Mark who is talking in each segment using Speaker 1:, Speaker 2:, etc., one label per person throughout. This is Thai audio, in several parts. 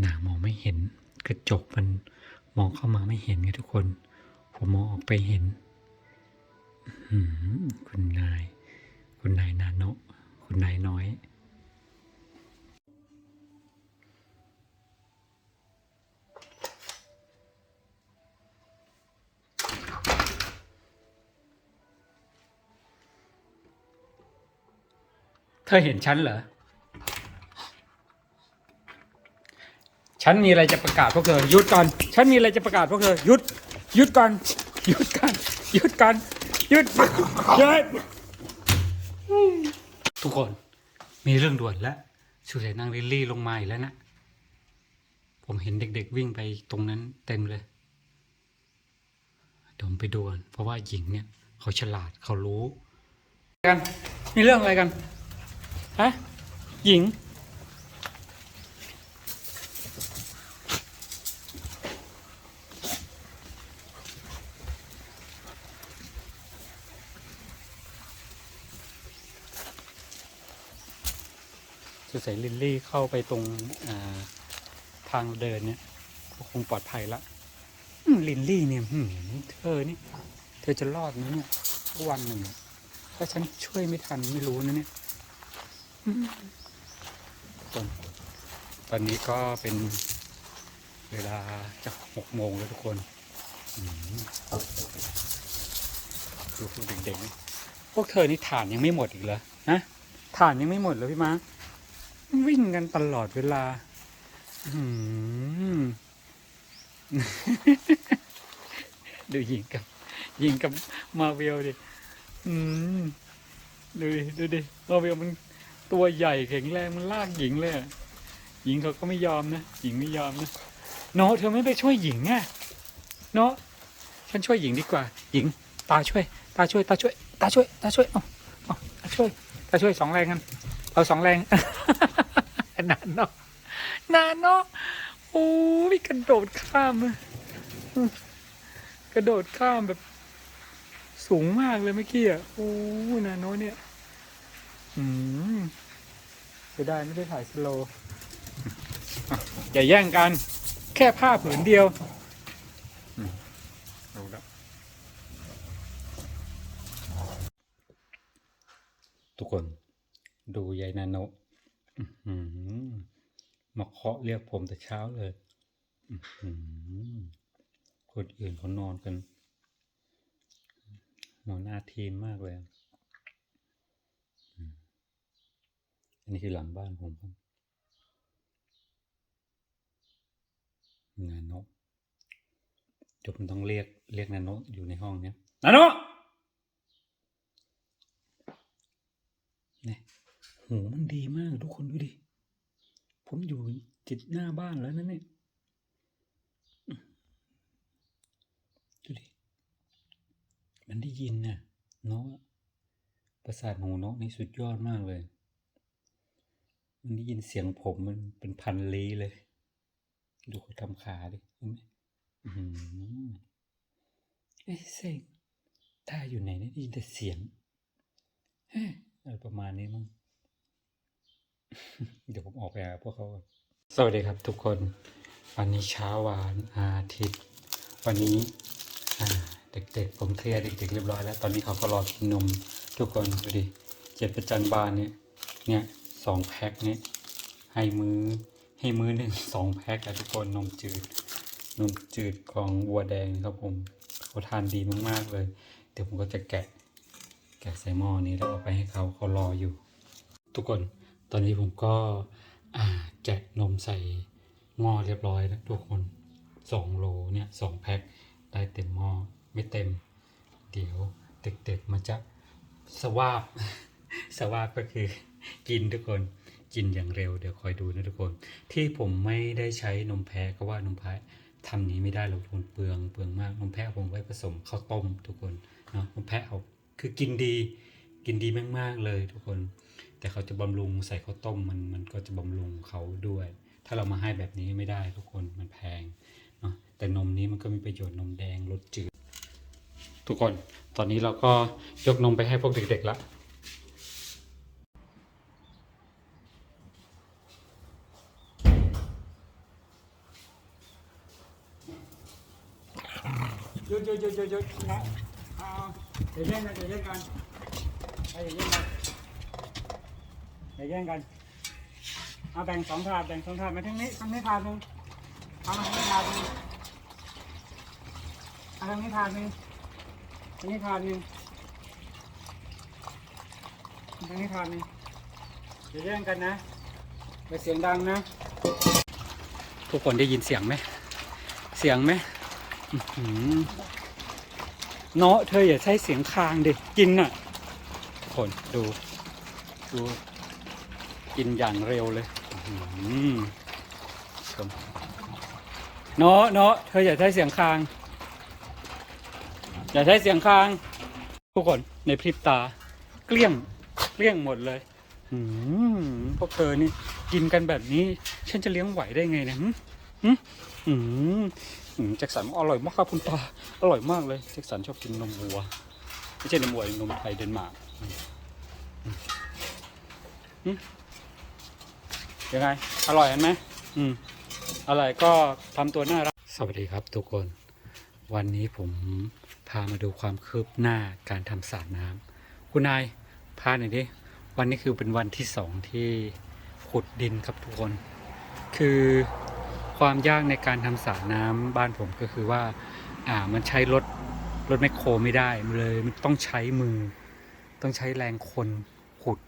Speaker 1: หนามองไม่เห็น กระจกมันมองเข้ามาไม่เห็นไงทุกคน ผมมองออกไปเห็นคุณนาย คุณนายนาโนะคุณนายน้อย เธอเห็นฉันเหรอ ฉันมีอะไรจะประกาศพวกเธอหยุดก่อน ฉันมีอะไรจะประกาศพวกเธอหยุดหยุดก่อนหยุดก่อนหยุดก่อนหยุดหยุดทุกคนมีเรื่องด่วนแล้วสุเสนางลิลลี่ลงมาอีกแล้วนะ ผมเห็นเด็ก ๆ วิ่งไปตรงนั้นเต็มเลยเดี๋ยวผมไปดูกันเพราะว่าหญิงเนี่ย เขาฉลาดเขารู้กันมีเรื่องอะไรกันฮะหญิง สงสัยลิลลี่เข้าไปตรงาทางเดินเนี่ยก็คงปลอดภัยละลิลลี่เนี่ยเธอนี่ เธอจะรอดไหมเนี่ยวันหนึ่งถ้าฉันช่วยไม่ทันไม่รู้นะเนี่ยตอนตอนนี้ก็เป็นเวลาจะหกโมงแล้วทุกคนดูพวกเด็กๆพวกเธอนี่ฐานยังไม่หมดอีกเหรอนะฐานยังไม่หมดเหรอพี่มาร์ค วิ่งกันตลอดเวลาอื้อหือดูยิงกับ ยิงกับมาเวลดิอืมดูดิดูดิมาเวลมันตัวใหญ่แข็งแรงมันลากหญิงเลยอะหญิงเขาก็ไม่ยอมนะหญิงไม่ยอมนะโนาะเธอไม่ไปช่วยหญิงอะโนาะฉันช่วยหญิงดีกว่า หญิง ตาช่วย ตาช่วย ตาช่วย ตาช่วย ตาช่วย เอาเอาตาช่วย ตาช่วยสองแรงกัน เอาสองแรง นานเนาะนานเนาะโอ้ยกระโดดข้ามอะอืมกระโดดข้ามแบบสูงมากเลยเมื่อกี้อะโอ้ยนาโนเนี่ย อืมเสียดายไม่ได้ถ่ายสโลว์อะอย่าแย่งกัน แค่ผ้าผืนเดียวอืมรู้แล้วทุกคน ดูยายนาโนะมาเคาะเรียกผมแต่เช้าเลยคนอื่นเขานอนกันนอนหน้าทีมมากเลย อันนี้คือหลังบ้านผมครับนาโนะจบต้องเรียกเรียกนาโนะอยู่ในห้องเนี้ยนาโนะเนี่ย หูมันดีมากทุกคนดูดิ ผมอยู่จิตหน้าบ้านแล้วนะเนี่ยดูดิ มันได้ยินนะเนาะประสาทหูเนาะนี่สุดยอดมากเลย มันได้ยินเสียงผมมันเป็นพันลีเลย ดูเขาทำขาดิเห็นไหมอื้อหือเอ้ยเซ็งตาอยู่ไหนเนี่ยได้ยินแต่เสียงเฮ้ยอะไรประมาณนี้มั้ง เดี๋ยวผมออกไปหาพวกเขาก่อนสวัสดีครับทุกคน วันนี้เช้าวานอาทิตย์ วันนี้เด็กๆ ผมเคลียร์เด็กๆเรียบร้อยแล้ว ตอนนี้เขาก็รอกินนมทุกคนดูดิเจ็ดประจันบานเนี่ยเนี่ยสองแพ็คเนี่ยให้มือให้มือหนึ่งสองแพ็คอะทุกคนนมจืดนมจืดของวัวแดงครับผมเขาทานดีมากๆเลย เดี๋ยวผมก็จะแกะ แกะใส่หม้อนี้แล้วเอาไปให้เขาเขารออยู่ ทุกคน ตอนนี้ผมก็อ่าแกะนมใส่หม้อเรียบร้อยแล้วทุกคนสองโลเนี่ยสองแพ็คได้เต็มหม้อไม่เต็ม เดี๋ยวเด็กๆมันจะสวาบสวาบก็คือกินทุกคนกินอย่างเร็วเดี๋ยวคอยดูนะทุกคน ที่ผมไม่ได้ใช้นมแพะก็ว่านมแพะทำนี้ไม่ได้หรอกทุกคนเปลืองเปลืองมากนมแพะผมไว้ผสมข้าวต้มทุกคนเนาะนมแพะเอาคือกินดี กินดีมากๆเลยทุกคน แต่เขาจะบำรุงใส่ข้าวต้มมันมันก็จะบำรุงเขาด้วย ถ้าเรามาให้แบบนี้ไม่ได้ทุกคนมันแพงเนาะแต่นมนี้มันก็มีประโยชน์นมแดงรสจืด ทุกคนตอนนี้เราก็ยกนมไปให้พวกเด็กๆละหยุดหยุดหยุดหยุดนะเอาเดี๋ยวเล่นกันเดี๋ยวเล่นกันเดี๋ยวเล่นกัน อย่าแย่งกัน เอาแบ่งสองถาดแบ่งสองถาดมาทั้งนี้ทั้งนี้ถาดหนึ่งเอามาทั้งนี้ถาดหนึ่งเอาทั้งนี้ถาดหนึ่งทั้งนี้ถาดหนึ่งทั้งนี้ถาดหนึ่งอย่าแย่งกันนะอย่าเสียงดังนะ ทุกคนได้ยินเสียงไหม เสียงไหมเนาะเธออย่าใช้เสียงคางดิกินน่ะ คนดู ดู กินอย่างเร็วเลยชมเนาะเนาะเธออย่าใช้เสียงคาง อย่าใช้เสียงคาง ทุกคนในพริบตา เกลี้ยงเกลี้ยงหมดเลยพวกเธอนี่กินกันแบบนี้ ฉันจะเลี้ยงไหวได้ไงเนี่ยอืมอืมแจ็คสันอร่อยมากครับคุณตาอร่อยมากเลยแจ็คสันชอบกินนมวัว ไม่ใช่นมวัวนมไทยเดนมาร์ก ยังไง อร่อยเห็นไหมอืมอร่อยก็ทำตัวน่ารัก สวัสดีครับทุกคน วันนี้ผมพามาดูความคืบหน้าการทำสระน้ำคุณนายพาหน่อยดิ วันนี้คือเป็นวันที่สองที่ขุดดินครับทุกคน คือความยากในการทำสระน้ำบ้านผมก็คือว่า อ่ามันใช้รถรถแมคโครไม่ได้เลยมันต้องใช้มือ ต้องใช้แรงคนขุด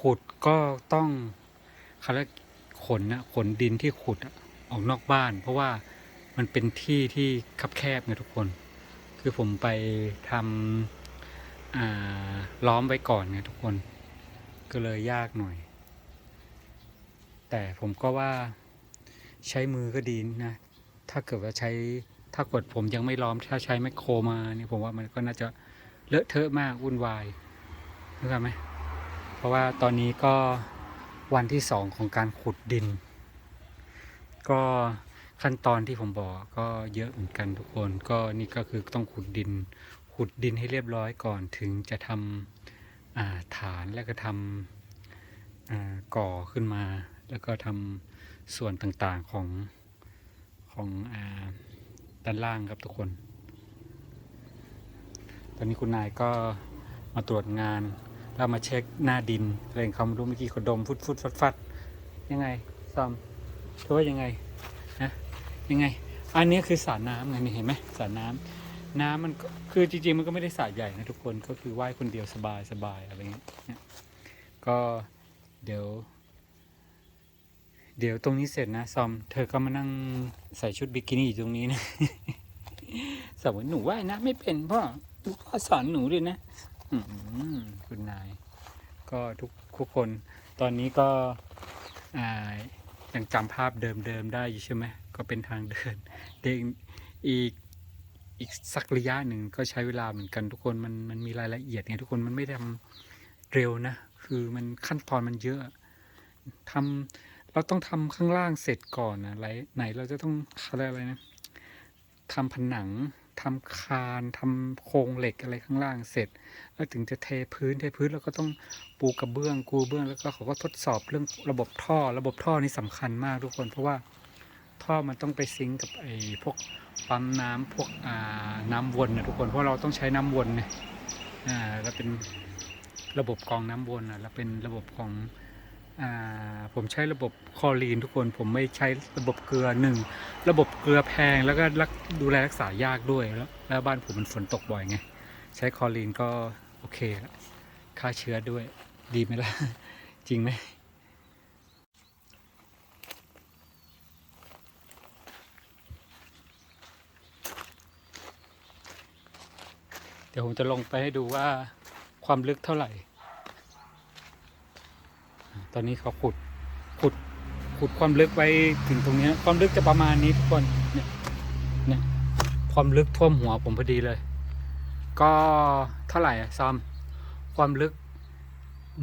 Speaker 1: ขุดก็ต้อง เขาเรียกขนนะขนดินที่ขุดออกนอกบ้าน เพราะว่ามันเป็นที่ที่คับแคบไงทุกคน คือผมไปทำล้อมไว้ก่อนไงทุกคน ก็เลยยากหน่อย แต่ผมก็ว่าใช้มือก็ดีนะ ถ้าเกิดว่าใช้ถ้ากดผมยังไม่ล้อมถ้าใช้แมโครมานี่ผมว่ามันก็น่าจะเลอะเทอะมากวุ่นวายรู้ไหมเพราะว่าตอนนี้ก็ วันที่สองของการขุดดิน ก็ขั้นตอนที่ผมบอกก็เยอะเหมือนกันทุกคน ก็นี่ก็คือต้องขุดดิน ขุดดินให้เรียบร้อยก่อนถึงจะทำาฐานแล้วก็ทำก่อขึ้นมา แล้วก็ทำส่วนต่างๆของของอด้านล่างครับทุกคน ตอนนี้คุณนายก็มาตรวจงาน แล้วมาเช็คหน้าดินอะไรของเขามรู้เมื่อกี้ขาดมฟุดฟุดฟัดฟัดยังไงซอมเธอว่ายังไงนะยังไง อันนี้คือสระน้ำไงนี่เห็นไหมสระน้ำน้ำมันคือจริงๆมันก็ไม่ได้สระใหญ่นะทุกคนก็คือว่ายคนเดียวสบายสบายอะไรเงี้ยเนี่ยก็เดี๋ยว เดี๋ยวตรงนี้เสร็จนะซอม เธอก็มานั่งใส่ชุดบิกินี่อยู่ตรงนี้นะสมมติหนูว่ายนะไม่เป็นพ่อพ่อสอนหนูด้วยนะ คุณนาย ก็ทุกทุกคน ตอนนี้ก็ยังจำภาพเดิมๆได้อยู่ใช่ไหมก็เป็นทางเดินเด็กอีกอีกสักระยะหนึ่งก็ใช้เวลาเหมือนกันทุกคนมันมันมีรายละเอียดไงทุกคนมันไม่ทำเร็วนะ คือมันขั้นตอนมันเยอะทำเราต้องทำข้างล่างเสร็จก่อนนะไหนไหนเราจะต้องเขาเรียกอะไรนะทำผนัง ทำคานทำโครงเหล็กอะไรข้างล่างเสร็จ แล้วถึงจะเทพื้นเทพื้นแล้วก็ต้องปูกระเบื้องกูเบื้องแล้วก็เขาก็ทดสอบเรื่องระบบท่อ ระบบท่อนี่สำคัญมากทุกคน เพราะว่าท่อมันต้องไปซิงกับไอ้พวกปั๊มน้ำพวกอ่าน้ำวนนะทุกคนเพราะเราต้องใช้น้ำวนเนี่ยอ่าแล้วเป็นระบบกรองน้ำวนอะแล้วเป็นระบบของ ผมใช้ระบบคอรีนทุกคนผมไม่ใช้ระบบเกลือหนึ่งระบบเกลือแพงแล้วก็รักดูแลรักษายากด้วยแล้วแล้วบ้านผมมันฝนตกบ่อยไง ใช้คอรีนก็โอเคละฆ่าเชื้อด้วยดีไหมล่ะ จริงไหมเดี๋ยวผมจะลงไปให้ดูว่าความลึกเท่าไหร่ ตอนนี้เขาขุดขุดขุดความลึกไว้ถึงตรงนี้ ความลึกจะประมาณนี้ทุกคนเนี่ยเนี่ยความลึกท่วมหัวผมพอดีเลย ก็เท่าไหร่อะซอมความลึก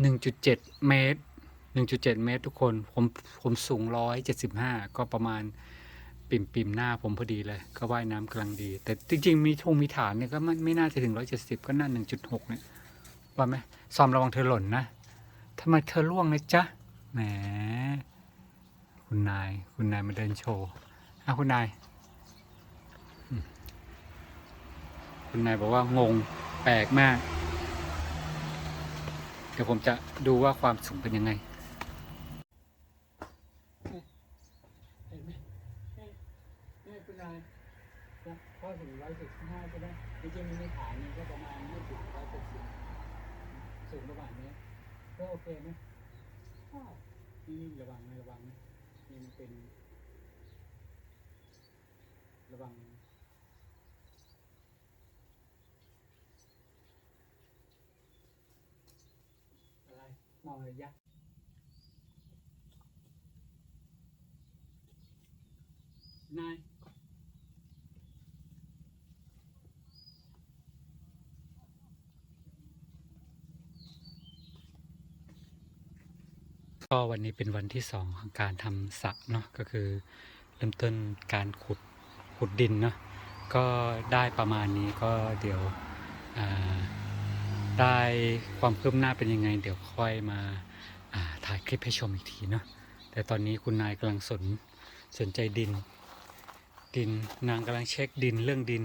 Speaker 1: 1.7 เมตร 1.7 เมตรทุกคนผมผมสูง 175 ก็ประมาณปิ่มปิ่มหน้าผมพอดีเลย ก็ว่ายน้ำกำลังดี แต่จริง ๆ มีทงมีฐานเนี่ยก็ไม่ไม่น่าจะถึงร้อยเจ็ดสิบก็น่าหนึ่งจุดหกเนี่ยว่าไหมซอมระวังเธอหล่นนะ ทำไมเธอล่วงนะจ๊ะ แหม คุณนาย คุณนายมาเดินโชว์อะคุณนาย คุณนายบอกว่างง แปลกมาก เดี๋ยวผมจะดูว่าความสูงเป็นยังไงเห็นไหมนี่คุณนายพอถึงร้อยสิบห้าใช่ไหมจริงๆมีฐานนี่ก็ประมาณไม่ถึงร้อยเจ็ดสิบสูงประมาณนี้ ก็โอเคไหมใช่นี่ระวังนะระวังนะนี่มันเป็น ระวังอะไรมองระยะนาย ก็วันนี้เป็นวันที่สองของการทำสระเนาะก็คือเริ่มต้นการขุดขุดดินเนาะก็ได้ประมาณนี้ก็เดี๋ยวได้ความคืบหน้าเป็นยังไง เดี๋ยวค่อยมาาถ่ายคลิปให้ชมอีกทีเนาะแต่ตอนนี้คุณนายกำลังสนสนใจดิน ดินนางกำลังเช็คดินเรื่องดิน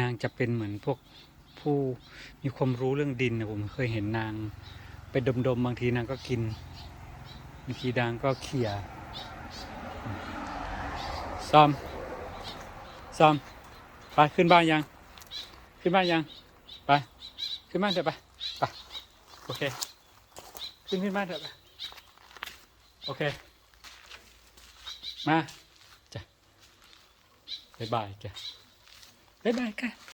Speaker 1: นางจะเป็นเหมือนพวกผู้มีความรู้เรื่องดินนะผมเคยเห็นนางไปดมๆบางทีนางก็กิน บางทีดังก็เขี่ยซ้อมซ้อมไปขึ้นบ้านยัง ขึ้นบ้านยัง ไป ขึ้นบ้านเถอะไปไปโอเค ขึ้นขึ้นบ้านเถอะไปโอเค มาจ้ะบ๊ายบายจ้ะบ๊ายบายค่ะ